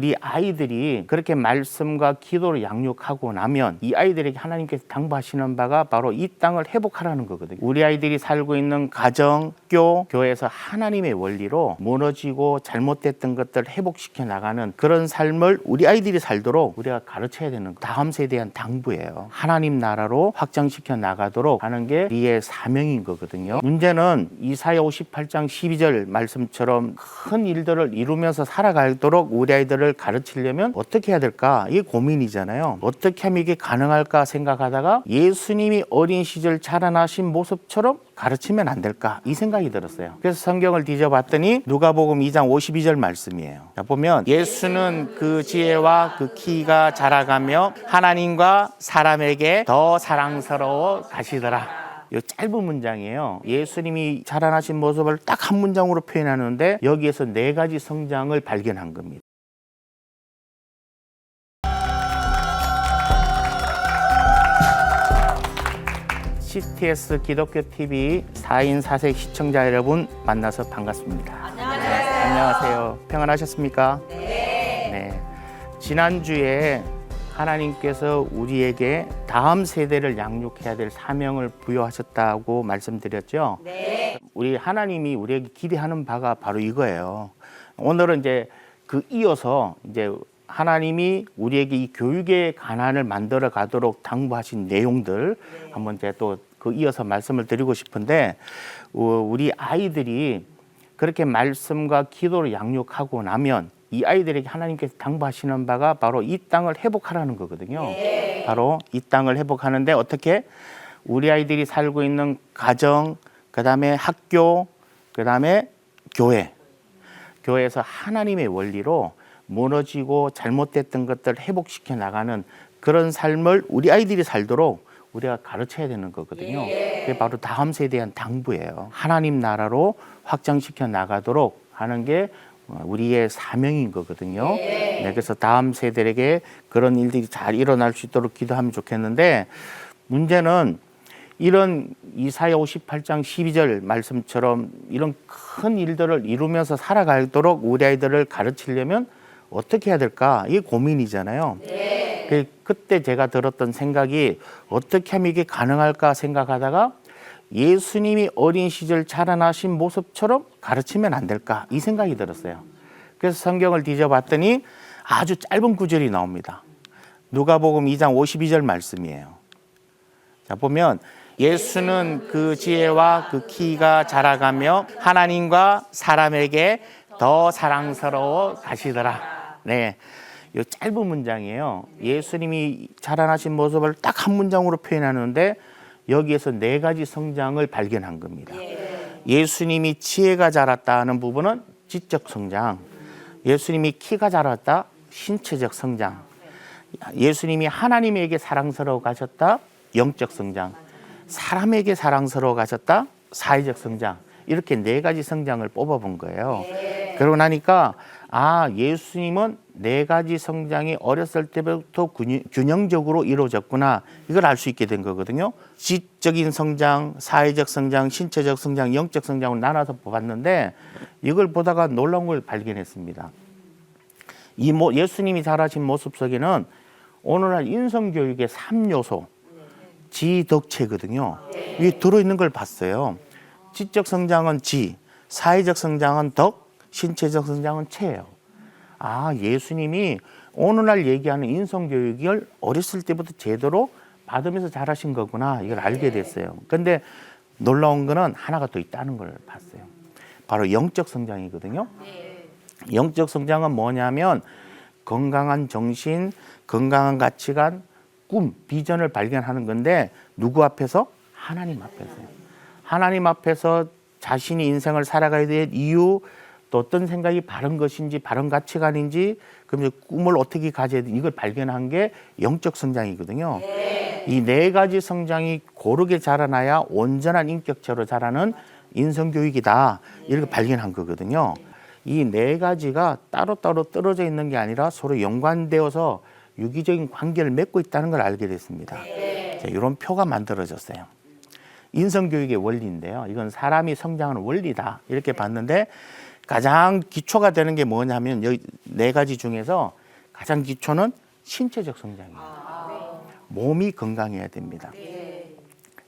우리 아이들이 그렇게 말씀과 기도를 양육하고 나면 이 아이들에게 하나님께서 당부하시는 바가 바로 이 땅을 회복하라는 거거든요. 우리 아이들이 살고 있는 가정, 교, 교회에서 하나님의 원리로 무너지고 잘못됐던 것들 회복시켜 나가는 그런 삶을 우리 아이들이 살도록 우리가 가르쳐야 되는 거. 다음 세대에 대한 당부예요. 하나님 나라로 확장시켜 나가도록 하는 게 우리의 사명인 거거든요. 문제는 이사야 58장 12절 말씀처럼 큰 일들을 이루면서 살아가도록 우리 아이들을 가르치려면 어떻게 해야 될까? 이게 고민이잖아요. 어떻게 하면 이게 가능할까 생각하다가 예수님이 어린 시절 자라나신 모습처럼 가르치면 안 될까? 이 생각이 들었어요. 그래서 성경을 뒤져봤더니 누가복음 2장 52절 말씀이에요. 자, 보면 예수는 그 지혜와 그 키가 자라가며 하나님과 사람에게 더 사랑스러워 가시더라. 이 짧은 문장이에요. 예수님이 자라나신 모습을 딱 한 문장으로 표현하는데 여기에서 네 가지 성장을 발견한 겁니다. CTS 기독교 TV 4인 4색 시청자 여러분 만나서 반갑습니다. 안녕하세요. 안녕하세요. 평안하셨습니까? 네. 지난주에 하나님께서 우리에게 다음 세대를 양육해야 될 사명을 부여하셨다고 말씀드렸죠. 네. 우리 하나님이 우리에게 기대하는 바가 바로 이거예요. 오늘은 이제 그 이어서 이제 하나님이 우리에게 이 교육의 가난을 만들어 가도록 당부하신 내용들 한번 이제 또 그 이어서 말씀을 드리고 싶은데 어, 우리 아이들이 그렇게 말씀과 기도를 양육하고 나면 이 아이들에게 하나님께서 당부하시는 바가 바로 이 땅을 회복하라는 거거든요. 바로 이 땅을 회복하는데 어떻게 우리 아이들이 살고 있는 가정, 그 다음에 학교, 그 다음에 교회. 교회에서 하나님의 원리로 무너지고 잘못됐던 것들 회복시켜 나가는 그런 삶을 우리 아이들이 살도록 우리가 가르쳐야 되는 거거든요. 그게 바로 다음 세대에 대한 당부예요. 하나님 나라로 확장시켜 나가도록 하는 게 우리의 사명인 거거든요. 네, 그래서 다음 세대에게 그런 일들이 잘 일어날 수 있도록 기도하면 좋겠는데 문제는 이런 이사야 58장 12절 말씀처럼 이런 큰 일들을 이루면서 살아가도록 우리 아이들을 가르치려면 어떻게 해야 될까? 이게 고민이잖아요. 그, 그때 제가 들었던 생각이 어떻게 하면 이게 가능할까 생각하다가 예수님이 어린 시절 자라나신 모습처럼 가르치면 안 될까? 이 생각이 들었어요. 그래서 성경을 뒤져봤더니 아주 짧은 구절이 나옵니다. 누가복음 2장 52절 말씀이에요. 자, 보면 예수는 그 지혜와 그 키가 자라가며 하나님과 사람에게 더 사랑스러워 가시더라. 네. 이 짧은 문장이에요. 예수님이 자라나신 모습을 딱 한 문장으로 표현하는데 여기에서 네 가지 성장을 발견한 겁니다. 예 수님이 지혜가 자랐다는 부분은 지적 성장. 예수님이 키가 자랐다 신체적 성장. 예수님이 하나님에게 사랑스러워 가셨다 영적 성장. 사람에게 사랑스러워 가셨다 사회적 성장. 이렇게 네 가지 성장을 뽑아본 거예요. 나니까 아 예수님은 네 가지 성장이 어렸을 때부터 균- 균형적으로 이루어졌구나 이걸 알 수 있게 된 거거든요. 지적인 성장, 사회적 성장, 신체적 성장, 영적 성장을 나눠서 보았는데 이걸 보다가 놀라운 걸 발견했습니다. 이 모, 예수님이 자라신 모습 속에는 오늘날 인성 교육의 3요소 지덕체거든요. 이게 들어 있는 걸 봤어요. 지적 성장은 지, 사회적 성장은 덕, 신체적 성장은 체예요. 아, 예수님이 오늘날 얘기하는 인성 교육을 어렸을 때부터 제대로 받으면서 잘하신 거구나. 이걸 알게 됐어요. 근데 놀라운 거는 하나가 더 있다는 걸 봤어요. 바로 영적 성장이거든요. 영적 성장은 뭐냐면 건강한 정신, 건강한 가치관, 꿈, 비전을 발견하는 건데 누구 앞에서? 하나님 앞에서요. 하나님 앞에서 자신이 인생을 살아가야 될 이유, 또 어떤 생각이 바른 것인지, 바른 가치관인지, 그럼 이제 꿈을 어떻게 가져야 돼? 이걸 발견한 게 영적 성장이거든요. 이네 가지 성장이 고르게 자라나야 온전한 인격체로 자라는 인성 교육이다. 이렇게 발견한 거거든요. 이 네 가지가 따로따로 떨어져 있는 게 아니라 서로 연관되어서 유기적인 관계를 맺고 있다는 걸 알게 됐습니다. 자, 이런 표가 만들어졌어요. 인성교육의 원리인데요. 이건 사람이 성장하는 원리다. 이렇게 봤는데 가장 기초가 되는 게 뭐냐면 여기 네 가지 중에서 가장 기초는 신체적 성장이에요. 몸이 건강해야 됩니다.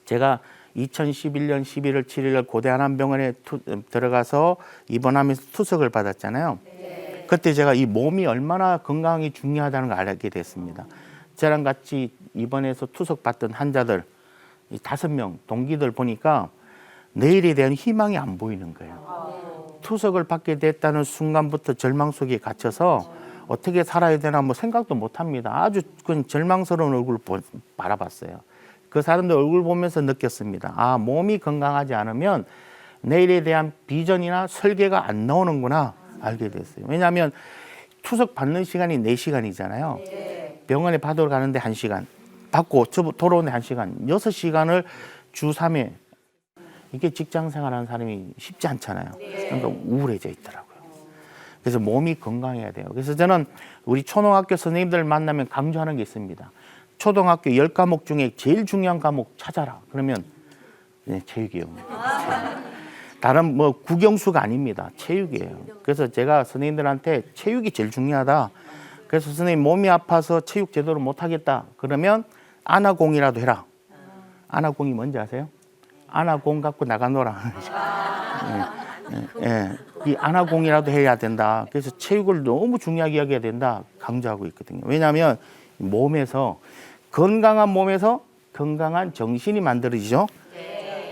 제가 2011년 11월 7일 고대 한암병원에 투- 들어가서 입원하면서 투석을 받았잖아요. 그때 제가 이 몸이 얼마나 건강이 중요하다는 걸 알게 됐습니다. 저랑 같이 입원해서 투석 받던 환자들 이 다섯 명 동기들 보니까 내일에 대한 희망이 안 보이는 거예요. 투석을 받게 됐다는 순간부터 절망 속에 갇혀서 어떻게 살아야 되나 뭐 생각도 못 합니다. 아주 그 절망스러운 얼굴을 보- 바라봤어요. 그 사람들 얼굴 보면서 느꼈습니다. 아, 몸이 건강하지 않으면 내일에 대한 비전이나 설계가 안 나오는구나 알게 됐어요. 왜냐하면 투석 받는 시간이 네시간이잖아요 병원에 받으러 가는데 한시간 받고 저 돌아오는데 한시간 여섯 시간을주 3회 이게 직장 생활하는 사람이 쉽지 않잖아요. 그러니까 우울해져 있더라고요. 그래서 몸이 건강해야 돼요. 그래서 저는 우리 초등학교 선생님들 만나면 강조하는 게 있습니다. 초등학교 열 과목 중에 제일 중요한 과목 찾아라. 그러면 네, 체육이요. 다른 뭐 국영수가 아닙니다. 체육이에요. 그래서 제가 선생님들한테 체육이 제일 중요하다. 그래서 선생님 몸이 아파서 체육 제대로 못 하겠다. 그러면 아나공이라도 해라. 아나공이 뭔지 아세요? 아나공 갖고 나가 놀아. 예, 예. 이 아나공이라도 해야 된다. 그래서 체육을 너무 중요하게 여겨야 된다. 강조하고 있거든요. 왜냐하면 몸에서 건강한 몸에서 건강한 정신이 만들어지죠.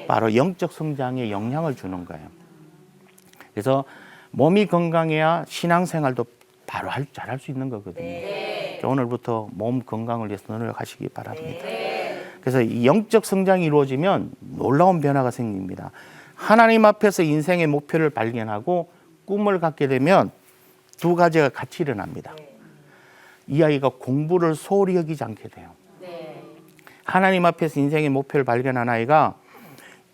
바로 영적 성장에 영향을 주는 거예요. 그래서 몸이 건강해야 신앙생활도 바로 할, 잘할 수 있는 거거든요. 그래서 오늘부터 몸 건강을 위해서 노력하시기 바랍니다. 그래서 이 영적 성장이 이루어지면 놀라운 변화가 생깁니다. 하나님 앞에서 인생의 목표를 발견하고 꿈을 갖게 되면 두 가지가 같이 일어납니다. 이 아이가 공부를 소홀히 여기지 않게 돼요. 하나님 앞에서 인생의 목표를 발견한 아이가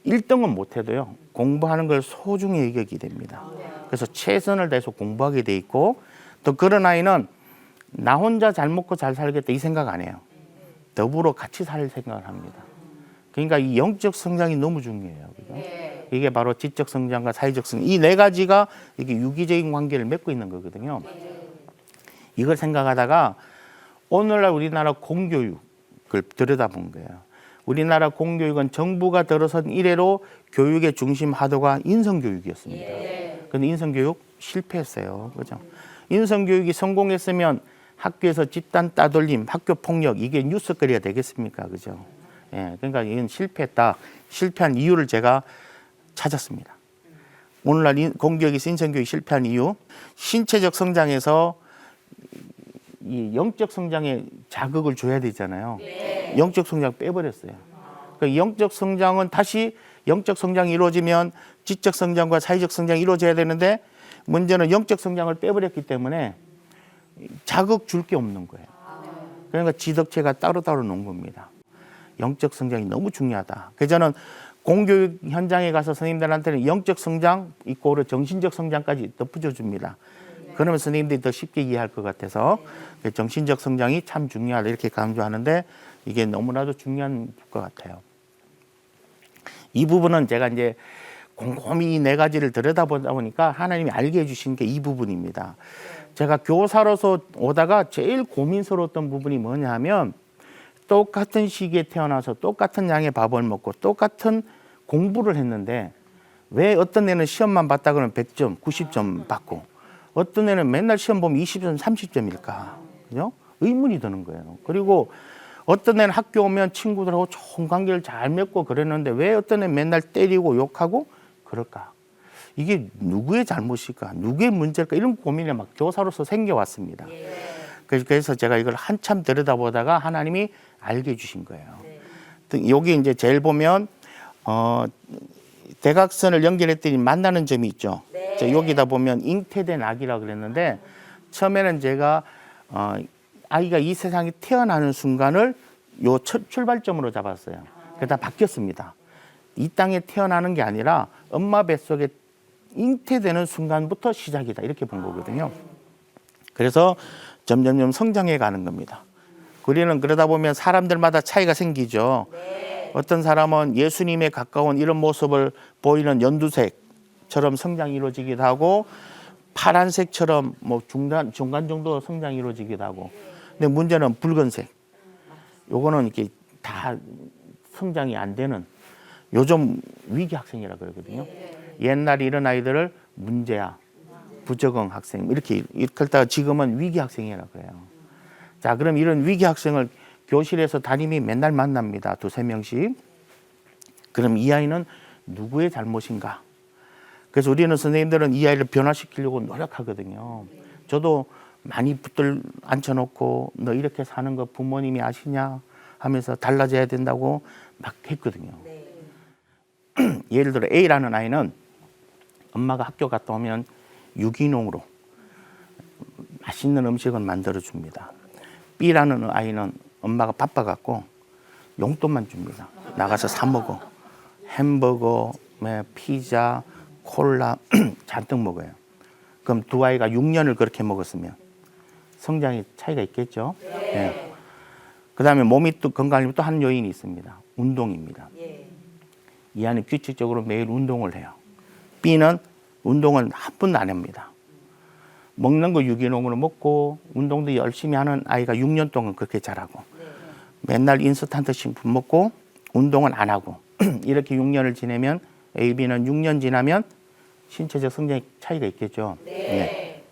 1등은 못해도요 공부하는 걸 소중히 여기게 됩니다. 그래서 최선을 다해서 공부하게 돼 있고 또 그런 아이는 나 혼자 잘 먹고 잘 살겠다 이 생각 안 해요. 더불어 같이 살 생각을 합니다. 그러니까 이 영적 성장이 너무 중요해요. 그죠? 이게 바로 지적 성장과 사회적 성장 이 네 가지가 이게 유기적인 관계를 맺고 있는 거거든요. 이걸 생각하다가 오늘날 우리나라 공교육을 들여다본 거예요. 우리나라 공교육은 정부가 들어선 이래로 교육의 중심 하도가 인성교육이었습니다. 근데 인성교육 실패했어요. 그죠? 인성교육이 성공했으면 학교에서 집단 따돌림, 학교 폭력 이게 뉴스거리가 되겠습니까? 그죠? 예, 그러니까 이건 실패했다. 실패한 이유를 제가 찾았습니다. 오늘날 인- 공교육에서 인성교육이 실패한 이유, 신체적 성장에서 이 영적 성장에 자극을 줘야 되잖아요. 영적 성장 빼버렸어요. 그러니까 영적 성장은 다시 영적 성장이 이루어지면 지적 성장과 사회적 성장이 이루어져야 되는데 문제는 영적 성장을 빼버렸기 때문에 자극 줄 게 없는 거예요. 그러니까 지덕체가 따로따로 놓은 겁니다. 영적 성장이 너무 중요하다. 그래서 저는 공교육 현장에 가서 선생님들한테는 영적 성장 있고 정신적 성장까지 덧붙여 줍니다. 그러면 선생님들이 더 쉽게 이해할 것 같아서 그 정신적 성장이 참 중요하다 이렇게 강조하는데 이게 너무나도 중요한 것 같아요. 이 부분은 제가 이제 곰곰이 이네 가지를 들여다보다 보니까 하나님이 알게 해주신 게 이 부분입니다. 제가 교사로서 오다가 제일 고민스러웠던 부분이 뭐냐 하면 똑같은 시기에 태어나서 똑같은 양의 밥을 먹고 똑같은 공부를 했는데 왜 어떤 애는 시험만 봤다 그러면 100점, 90점 받고 어떤 애는 맨날 시험 보면 20점, 30점일까? 그죠? 의문이 드는 거예요. 그리고 어떤 애는 학교 오면 친구들하고 좋은 관계를 잘 맺고 그랬는데 왜 어떤 애는 맨날 때리고 욕하고 그럴까? 이게 누구의 잘못일까? 누구의 문제일까? 이런 고민이 막 교사로서 생겨왔습니다. 그래서- 그래서 제가 이걸 한참 들여다보다가 하나님이 알게 해주신 거예요. 여기 이제 제일 보면 어, 대각선을 연결했더니 만나는 점이 있죠. 자, 여기다 보면 잉태된 아기라 그랬는데 처음에는 제가 어, 아이가 이 세상에 태어나는 순간을 요 첫 출발점으로 잡았어요. 그러다 바뀌었습니다. 이 땅에 태어나는 게 아니라 엄마 뱃속에 잉태되는 순간부터 시작이다 이렇게 본 거거든요. 그래서 점점점 성장해 가는 겁니다. 우리는 그러다 보면 사람들마다 차이가 생기죠. 어떤 사람은 예수님에 가까운 이런 모습을 보이는 연두색 초록색처럼 성장이 이루어지기도 하고 파란색처럼 뭐 중간 중간 정도 성장이 이루어지기도 하고. 근데 문제는 붉은색. 요거는 이렇게 다 성장이 안 되는 요즘 위기 학생이라 그러거든요. 옛날에 이런 아이들을 문제야, 부적응 학생 이렇게 이렇게 했다가 지금은 위기 학생이라 그래요. 자, 그럼 이런 위기 학생을 교실에서 담임이 맨날 만납니다. 두세 명씩. 그럼 이 아이는 누구의 잘못인가? 그래서 우리는 선생님들은 이 아이를 변화시키려고 노력하거든요. 저도 많이 붙들 앉혀놓고 너 이렇게 사는 거 부모님이 아시냐 하면서 달라져야 된다고 막 했거든요. 예를 들어 A라는 아이는 엄마가 학교 갔다 오면 유기농으로 맛있는 음식을 만들어 줍니다. B라는 아이는 엄마가 바빠 갖고 용돈만 줍니다. 나가서 사 먹어. 햄버거, 뭐 피자, 콜라 잔뜩 먹어요. 그럼 두 아이가 6년을 그렇게 먹었으면 성장에 차이가 있겠죠. 네. 그다음에 몸이 또 건강하려면 또한 요인이 있습니다. 운동입니다. 이 아이는 규칙적으로 매일 운동을 해요. B는 운동을 한 번도 안 합니다. 먹는 거 유기농으로 먹고 운동도 열심히 하는 아이가 6년 동안 그렇게 자라고 맨날 인스턴트 식품 먹고 운동은 안 하고 이렇게 6년을 지내면 A, B는 6년 지나면 신체적 성장에 차이가 있겠죠. 네.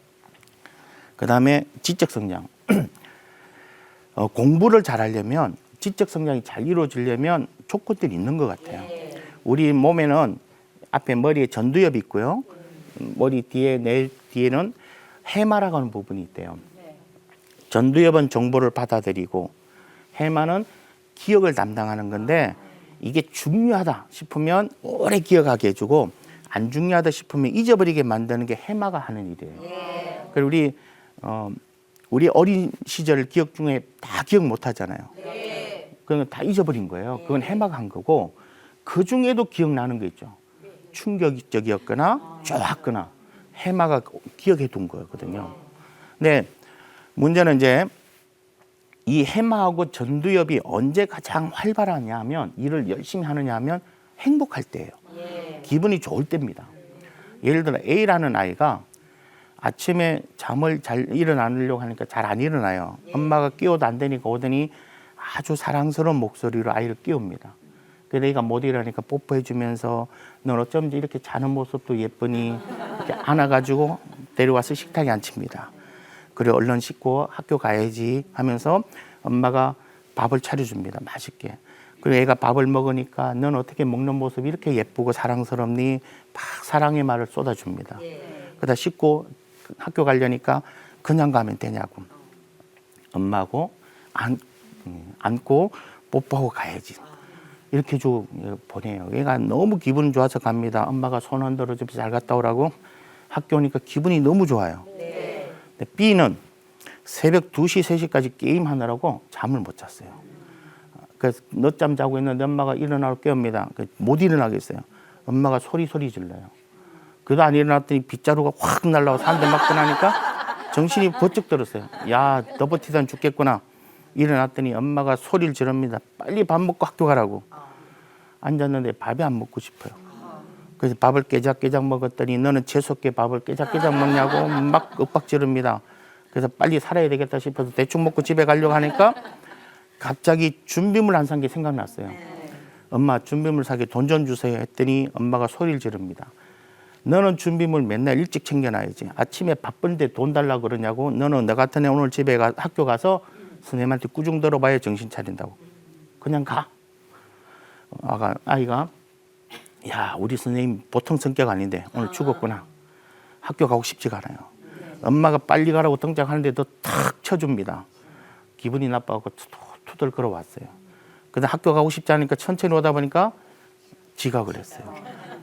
그 다음에 지적 성장. 어, 공부를 잘하려면 지적 성장이 잘 이루어지려면 조건들이 있는 것 같아요. 우리 몸에는 앞에 머리에 전두엽이 있고요. 머리 뒤에 내 뒤에는 해마라고 하는 부분이 있대요. 전두엽은 정보를 받아들이고 해마는 기억을 담당하는 건데 이게 중요하다 싶으면 오래 기억하게 해주고 안 중요하다 싶으면 잊어버리게 만드는 게 해마가 하는 일이에요. 그리고 우리 어, 우리 어린 시절 기억 중에 다 기억 못 하잖아요. 그건 다 잊어버린 거예요. 그건 해마가 한 거고 그 중에도 기억나는 거 있죠. 충격적이었거나 좋았거나 해마가 기억해 둔 거거든요. 근데 문제는 이제 이 해마하고 전두엽이 언제 가장 활발하냐 하면 일을 열심히 하느냐 하면 행복할 때예요. 기분이 좋을 때입니다. 예를 들어 A라는 아이가 아침에 잠을 잘 일어나려고 하니까 잘 안 일어나요. 엄마가 깨워도 안 되니까 오더니 아주 사랑스러운 목소리로 아이를 깨웁니다. 그래서 애가 못 일어나니까 뽀뽀해 주면서 넌 어쩐지 이렇게 자는 모습도 예쁘니 이렇게 안아가지고 데려와서 식탁에 앉힙니다. 그래 얼른 씻고 학교 가야지 하면서 엄마가 밥을 차려줍니다. 맛있게. 그리고 애가 밥을 먹으니까 넌 어떻게 먹는 모습이 이렇게 예쁘고 사랑스럽니? 막 사랑의 말을 쏟아줍니다. 그러다 씻고 학교 가려니까 그냥 가면 되냐고. 엄마하고 안, 음, 안고 뽀뽀하고 가야지. 이렇게 좀 보내요. 얘가 너무 기분 좋아서 갑니다. 엄마가 손 흔들어 주면서 잘 갔다 오라고. 학교 오니까 기분이 너무 좋아요. 근데 B는 새벽 2시, 3시까지 게임하느라고 잠을 못 잤어요. 그래서 늦잠 자고 있는데 엄마가 일어나고 깨웁니다. 그못 일어나겠어요. 엄마가 소리 소리 질러요. 그도 안 일어났더니 빗자루가 확 날라와서 한 대 맞고 나니까 정신이 번쩍 들었어요. 야, 너 버티다 죽겠구나. 일어났더니 엄마가 소리를 지릅니다. 빨리 밥 먹고 학교 가라고. 앉았는데 밥이 안 먹고 싶어요. 그래서 밥을 깨작깨작 먹었더니 너는 재수없게 밥을 깨작깨작 먹냐고 막 윽박 지릅니다. 그래서 빨리 살아야 되겠다 싶어서 대충 먹고 집에 가려고 하니까 갑자기 준비물 안 산 게 생각났어요. 엄마 준비물 사게 돈 좀 주세요 했더니 엄마가 소리를 지릅니다. 너는 준비물 맨날 일찍 챙겨놔야지. 아침에 바쁜데 돈 달라고 그러냐고. 너는 너 같은 애 오늘 집에 가, 학교 가서 선생님한테 꾸중 들어봐야 정신 차린다고. 그냥 가. 아가, 아이가 야 우리 선생님 보통 성격 아닌데 오늘 죽었구나. 학교 가고 싶지가 않아요. 엄마가 빨리 가라고 등장하는데도 탁 쳐줍니다. 기분이 나빠갖고 투덜 걸어왔어요. 근데 학교 가고 싶지 않으니까 천천히 오다 보니까 지각을 했어요.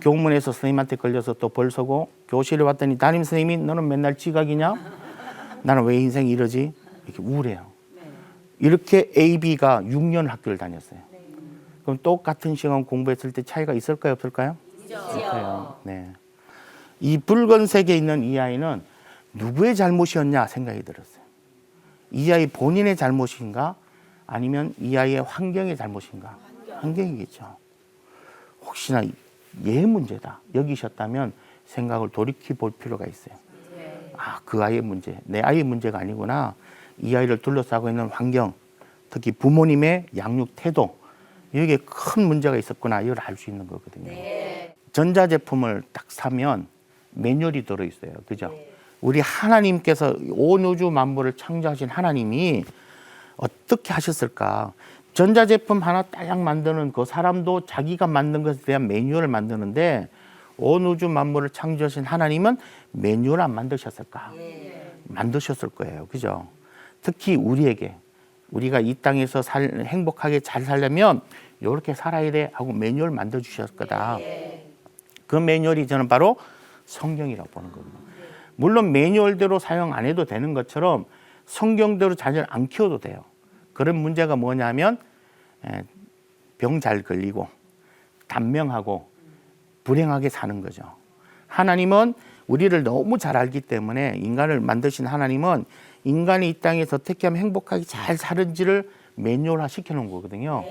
교문에서 선생님한테 걸려서 또 벌 서고 교실에 왔더니 담임 선생님이 너는 맨날 지각이냐? 나는 왜 인생이 이러지? 이렇게 우울해요. 이렇게 A, B가 6년 학교를 다녔어요. 그럼 똑같은 시간 공부했을 때 차이가 있을까요, 없을까요? 있어요. 네. 이 붉은색에 있는 이 아이는 누구의 잘못이었냐 생각이 들었어요. 이 아이 본인의 잘못인가? 아니면 이 아이의 환경의 잘못인가? 환경이겠죠. 혹시나 얘 문제다 여기셨다면 생각을 돌이켜 볼 필요가 있어요. 아, 그 아이의 문제, 내 아이의 문제가 아니구나. 이 아이를 둘러싸고 있는 환경, 특히 부모님의 양육 태도, 여기에 큰 문제가 있었구나. 이걸 알 수 있는 거거든요. 전자제품을 딱 사면 매뉴얼이 들어있어요. 그죠? 우리 하나님께서 온 우주 만물을 창조하신 하나님이 어떻게 하셨을까? 전자제품 하나 따약 만드는 그 사람도 자기가 만든 것에 대한 매뉴얼을 만드는데 온 우주 만물을 창조하신 하나님은 매뉴얼 안 만드셨을까? 만드셨을 거예요. 그죠? 특히 우리에게 우리가 이 땅에서 살, 행복하게 잘 살려면 이렇게 살아야 돼 하고 매뉴얼 만들어 주셨을 거다. 그 매뉴얼이 저는 바로 성경이라고 보는 겁니다. 물론 매뉴얼대로 사용 안 해도 되는 것처럼 성경대로 자녀를 안 키워도 돼요. 그런 문제가 뭐냐면 병 잘 걸리고 단명하고 불행하게 사는 거죠. 하나님은 우리를 너무 잘 알기 때문에 인간을 만드신 하나님은 인간이 이 땅에서 어떻게 하면 행복하게 잘 사는지를 매뉴얼화 시켜놓은 거거든요.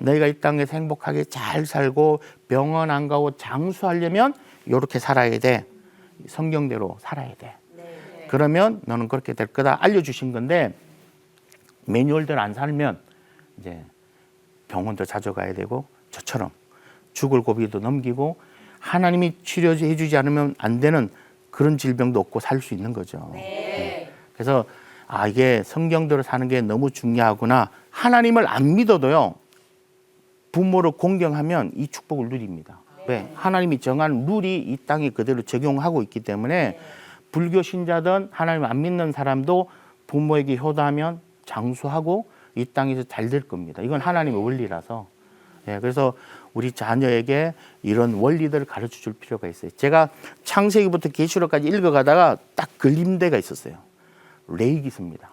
너희가 이 땅에서 행복하게 잘 살고 병원 안 가고 장수하려면 이렇게 살아야 돼. 성경대로 살아야 돼. 그러면 너는 그렇게 될 거다 알려주신 건데 매뉴얼대로 안 살면 이제 병원도 자주 가야 되고 저처럼 죽을 고비도 넘기고 하나님이 치료해 주지 않으면 안 되는 그런 질병도 없고 살 수 있는 거죠. 네. 그래서 아 이게 성경대로 사는 게 너무 중요하구나. 하나님을 안 믿어도요. 부모를 공경하면 이 축복을 누립니다. 왜? 하나님이 정한 룰이 이 땅에 그대로 적용하고 있기 때문에 불교 신자든 하나님 안 믿는 사람도 부모에게 효도하면 장수하고 이 땅에서 잘 될 겁니다. 이건 하나님의 원리라서. 예, 그래서 우리 자녀에게 이런 원리들을 가르쳐 줄 필요가 있어요. 제가 창세기부터 계시록까지 읽어가다가 딱 걸린 데가 있었어요. 레이기서입니다.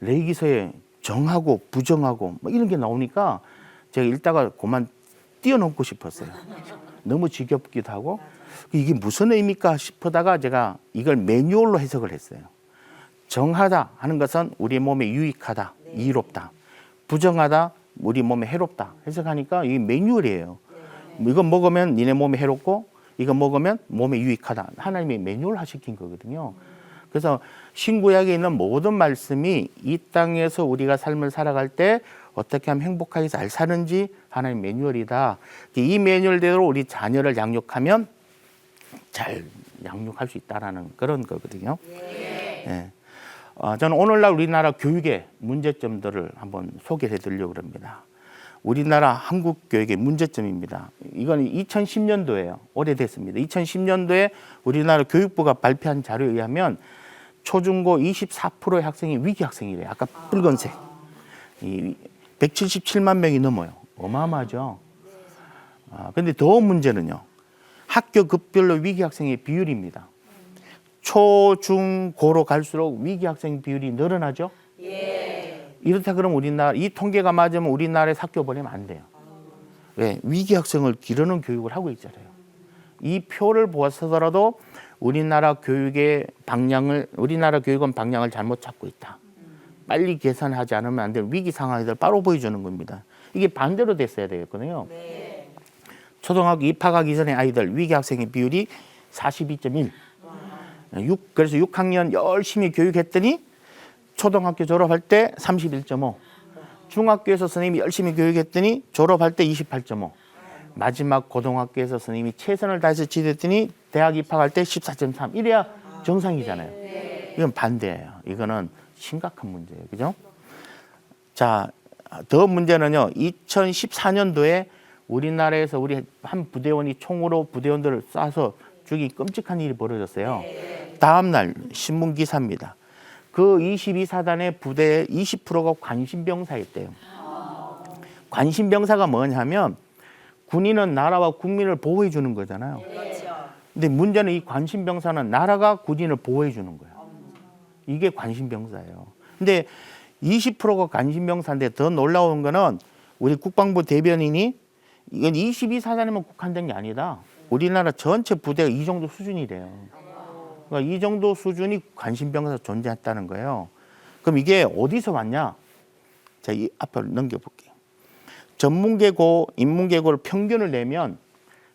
레이기서에 정하고 부정하고 뭐 이런 게 나오니까 제가 읽다가 그만 뛰어넘고 싶었어요. 너무 지겹기도 하고 이게 무슨 의미일까 싶다가 제가 이걸 매뉴얼로 해석을 했어요. 정하다 하는 것은 우리 몸에 유익하다, 이롭다. 부정하다, 우리 몸에 해롭다. 해석하니까 이게 매뉴얼이에요. 이거 먹으면 니네 몸에 해롭고 이거 먹으면 몸에 유익하다. 하나님이 매뉴얼 하시킨 거거든요. 그래서 신구약에 있는 모든 말씀이 이 땅에서 우리가 삶을 살아갈 때 어떻게 하면 행복하게 잘 사는지 하나님 매뉴얼이다. 이 매뉴얼대로 우리 자녀를 양육하면 잘 양육할 수 있다라는 그런 거거든요. 예. 어, 저는 오늘날 우리나라 교육의 문제점들을 한번 소개해 드리려고 합니다. 우리나라 한국 교육의 문제점입니다. 이건 2010년도에요. 오래됐습니다. 2010년도에 우리나라 교육부가 발표한 자료에 의하면 초중고 24%의 학생이 위기 학생이래요. 아까 붉은색. 이 177만 명이 넘어요. 어마어마하죠. 아, 근데 더 문제는요. 학교 급별로 위기 학생의 비율입니다. 초, 중, 고로 갈수록 위기 학생 비율이 늘어나죠? 이렇다 그러면 우리나라 이 통계가 맞으면 우리나라에 학교 보내면 안 돼요. 왜? 위기 학생을 기르는 교육을 하고 있잖아요. 이 표를 보았더라도 우리나라 교육의 방향을 우리나라 교육은 방향을 잘못 잡고 있다. 빨리 개선하지 않으면 안 되는 위기 상황들 바로 보여주는 겁니다. 이게 반대로 됐어야 되겠거든요. 초등학교 입학하기 전에 아이들 위기 학생의 비율이 42.1. 6 그래서 6학년 열심히 교육했더니 초등학교 졸업할 때 31.5. 중학교에서 선생님이 열심히 교육했더니 졸업할 때 28.5. 마지막 고등학교에서 선생님이 최선을 다해서 지도했더니 대학 입학할 때 14.3. 이래야 정상이잖아요. 이건 반대예요. 이거는 심각한 문제예요. 그죠? 자, 더 문제는요. 2014년도에 우리나라에서 우리 한 부대원이 총으로 부대원들을 쏴서 죽인 끔찍한 일이 벌어졌어요. 다음 날 신문 기사입니다. 그 22사단의 부대의 20%가 관심병사였대요. 관심병사가 뭐냐면 군인은 나라와 국민을 보호해 주는 거잖아요. 근데 문제는 이 관심병사는 나라가 군인을 보호해 주는 거예요. 이게 관심병사예요. 근데 20%가 관심병사인데 더 놀라운 거는 우리 국방부 대변인이 이건 22사단에만 국한된 게 아니다. 우리나라 전체 부대가 이 정도 수준이래요. 그러니까 이 정도 수준이 관심병사 존재했다는 거예요. 그럼 이게 어디서 왔냐? 자, 이 앞을 넘겨볼게요. 전문계고, 인문계고를 평균을 내면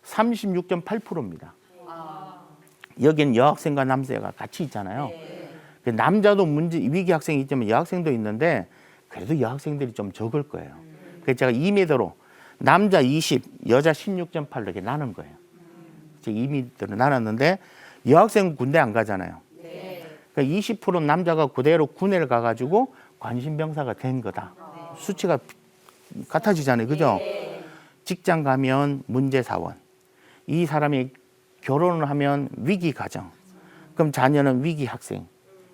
36.8%입니다. 여긴 여학생과 남자가 같이 있잖아요. 그 남자도 문제 위기 학생이 있지만 여학생도 있는데 그래도 여학생들이 좀 적을 거예요. 그래서 제가 2m로 남자 20, 여자 16.8 이렇게 나눈 거예요. 이제 2m로 나눴는데 여학생 군대 안 가잖아요. 그러니까 20% 남자가 그대로 군대를 가가지고 관심병사가 된 거다. 수치가 같아지잖아요. 그죠? 직장 가면 문제 사원. 이 사람이 결혼을 하면 위기 가정. 그럼 자녀는 위기 학생.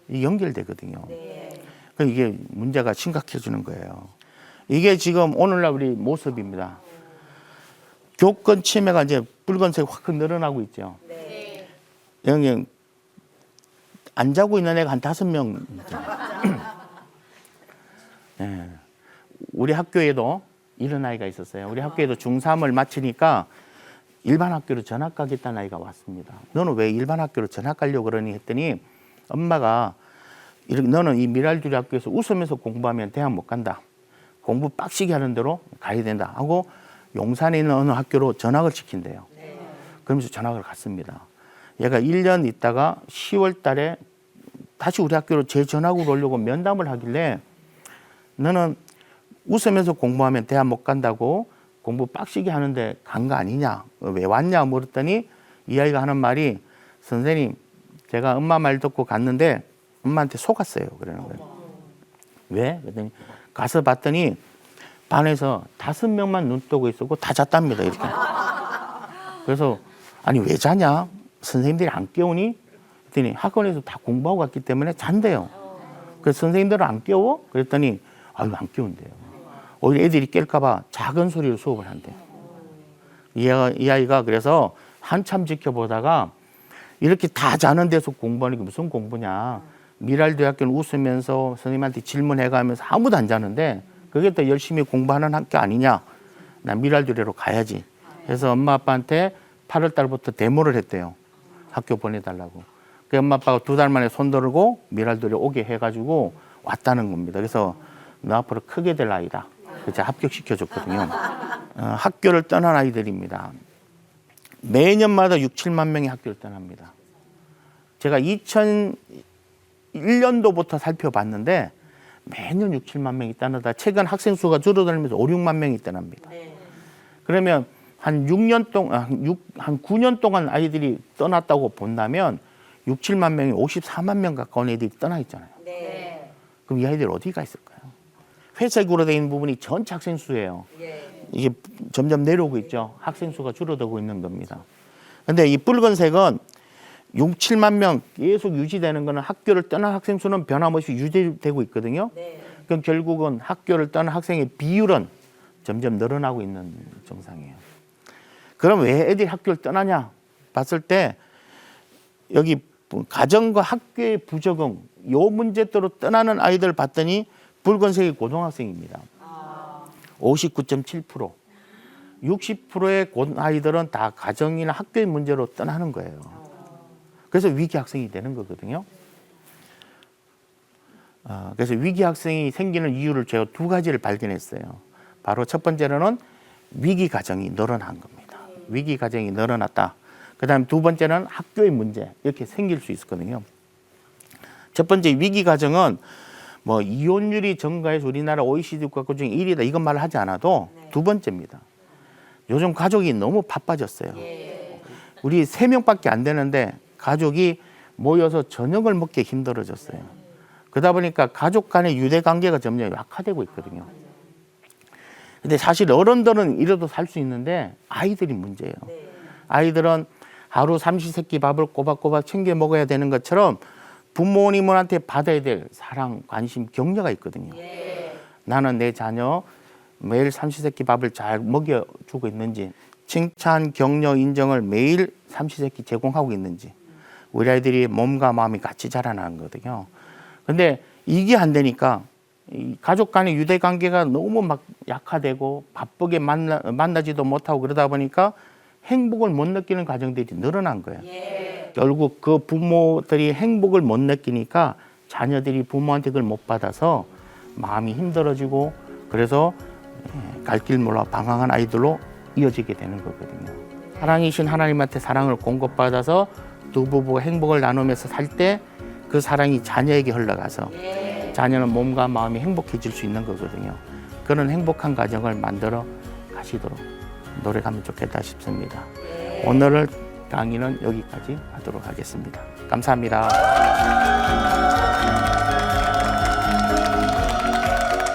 이 연결되거든요. 그럼 이게 문제가 심각해지는 거예요. 이게 지금 오늘날 우리 모습입니다. 교권 침해가 이제 붉은색 확 늘어나고 있죠. 여기 안 자고 있는 애가 한 다섯 명. 예. 우리 학교에도 이런 아이가 있었어요. 우리 학교에도 중3을 마치니까 일반 학교로 전학 가겠다는 아이가 왔습니다. 너는 왜 일반 학교로 전학 가려고 그러니 했더니 엄마가 너는 이 미랄주리 학교에서 웃으면서 공부하면 대학 못 간다. 공부 빡시게 하는 대로 가야 된다 하고 용산에 있는 어느 학교로 전학을 시킨대요. 그러면서 전학을 갔습니다. 얘가 1년 있다가 10월 달에 다시 우리 학교로 재전학으로 오려고 면담을 하길래 너는 웃으면서 공부하면 대학 못 간다고 공부 빡시게 하는데 간 거 아니냐? 왜 왔냐? 물었더니 이 아이가 하는 말이 선생님 제가 엄마 말 듣고 갔는데 엄마한테 속았어요. 그러는 거예요. 왜? 그랬더니 가서 봤더니 반에서 다섯 명만 눈 뜨고 있었고 다 잤답니다. 이렇게. 그래서 아니 왜 자냐? 선생님들이 안 깨우니? 그랬더니 학원에서 다 공부하고 갔기 때문에 잔대요. 그래서 선생님들은 안 깨워? 그랬더니 아유 안 깨운대요. 오히려 애들이 깰까봐 작은 소리로 수업을 한대요. 이, 이 아이가 그래서 한참 지켜보다가 이렇게 다 자는 데서 공부하는 게 무슨 공부냐. 미랄대학교는 웃으면서 선생님한테 질문해가면서 아무도 안 자는데 그게 또 열심히 공부하는 학교 아니냐. 나 미랄대로 가야지. 그래서 엄마 아빠한테 8월 달부터 데모를 했대요. 학교 보내달라고. 그 엄마 아빠가 두 달 만에 손 들고 미랄들이 오게 해가지고 왔다는 겁니다. 그래서 너 앞으로 크게 될 아이다. 그래서 합격시켜줬거든요. 어, 학교를 떠난 아이들입니다. 매년마다 6, 7만 명이 학교를 떠납니다. 제가 2001년도부터 살펴봤는데 매년 6, 7만 명이 떠나다 최근 학생 수가 줄어들면서 5, 6만 명이 떠납니다. 그러면 한 6년 동안, 한, 6, 한 9년 동안 아이들이 떠났다고 본다면 6, 7만 명이 54만 명 가까운 애들이 떠나 있잖아요. 그럼 이 아이들 어디 가 있을까요? 회색으로 되어 있는 부분이 전체 학생 수예요. 이게 점점 내려오고 있죠. 학생 수가 줄어들고 있는 겁니다. 근데 이 붉은색은 6, 7만 명 계속 유지되는 거는 학교를 떠난 학생 수는 변함없이 유지되고 있거든요. 그럼 결국은 학교를 떠난 학생의 비율은 점점 늘어나고 있는 정상이에요. 그럼 왜 애들이 학교를 떠나냐 봤을 때 여기 가정과 학교의 부적응 요 문제 대로 떠나는 아이들 봤더니 붉은색이 고등학생입니다. 59.7% 60%의 고 아이들은 다 가정이나 학교의 문제로 떠나는 거예요. 그래서 위기 학생이 되는 거거든요. 어, 그래서 위기 학생이 생기는 이유를 제가 두 가지를 발견했어요. 바로 첫 번째로는 위기 가정이 늘어난 겁니다. 위기 가정이 늘어났다. 그다음 두 번째는 학교의 문제 이렇게 생길 수 있었거든요. 첫 번째 위기 가정은 뭐 이혼율이 증가해서 우리나라 OECD 국가 중에 1위다 이것 말을 하지 않아도 두 번째입니다. 요즘 가족이 너무 바빠졌어요. 우리 세 명밖에 안 되는데 가족이 모여서 저녁을 먹기 힘들어졌어요. 그러다 보니까 가족 간의 유대 관계가 점점 약화되고 있거든요. 근데 사실 어른들은 이래도 살 수 있는데 아이들이 문제예요. 아이들은 하루 삼시세끼 밥을 꼬박꼬박 챙겨 먹어야 되는 것처럼 부모님한테 받아야 될 사랑, 관심, 격려가 있거든요. 나는 내 자녀 매일 삼시세끼 밥을 잘 먹여주고 있는지, 칭찬, 격려, 인정을 매일 삼시세끼 제공하고 있는지, 우리 아이들이 몸과 마음이 같이 자라나는 거거든요. 근데 이게 안 되니까 이 가족 간의 유대 관계가 너무 막 약화되고 바쁘게 만나, 만나지도 못하고 그러다 보니까 행복을 못 느끼는 가정들이 늘어난 거예요. 결국 그 부모들이 행복을 못 느끼니까 자녀들이 부모한테 그걸 못 받아서 마음이 힘들어지고 그래서 예, 갈길 몰라 방황한 아이들로 이어지게 되는 거거든요. 사랑이신 하나님한테 사랑을 공급받아서 두 부부가 행복을 나누면서 살 때 그 사랑이 자녀에게 흘러가서 예. 자녀는 몸과 마음이 행복해질 수 있는 거거든요. 그런 행복한 가정을 만들어 가시도록 노력하면 좋겠다 싶습니다. 예. 오늘을 강의는 여기까지 하도록 하겠습니다. 감사합니다.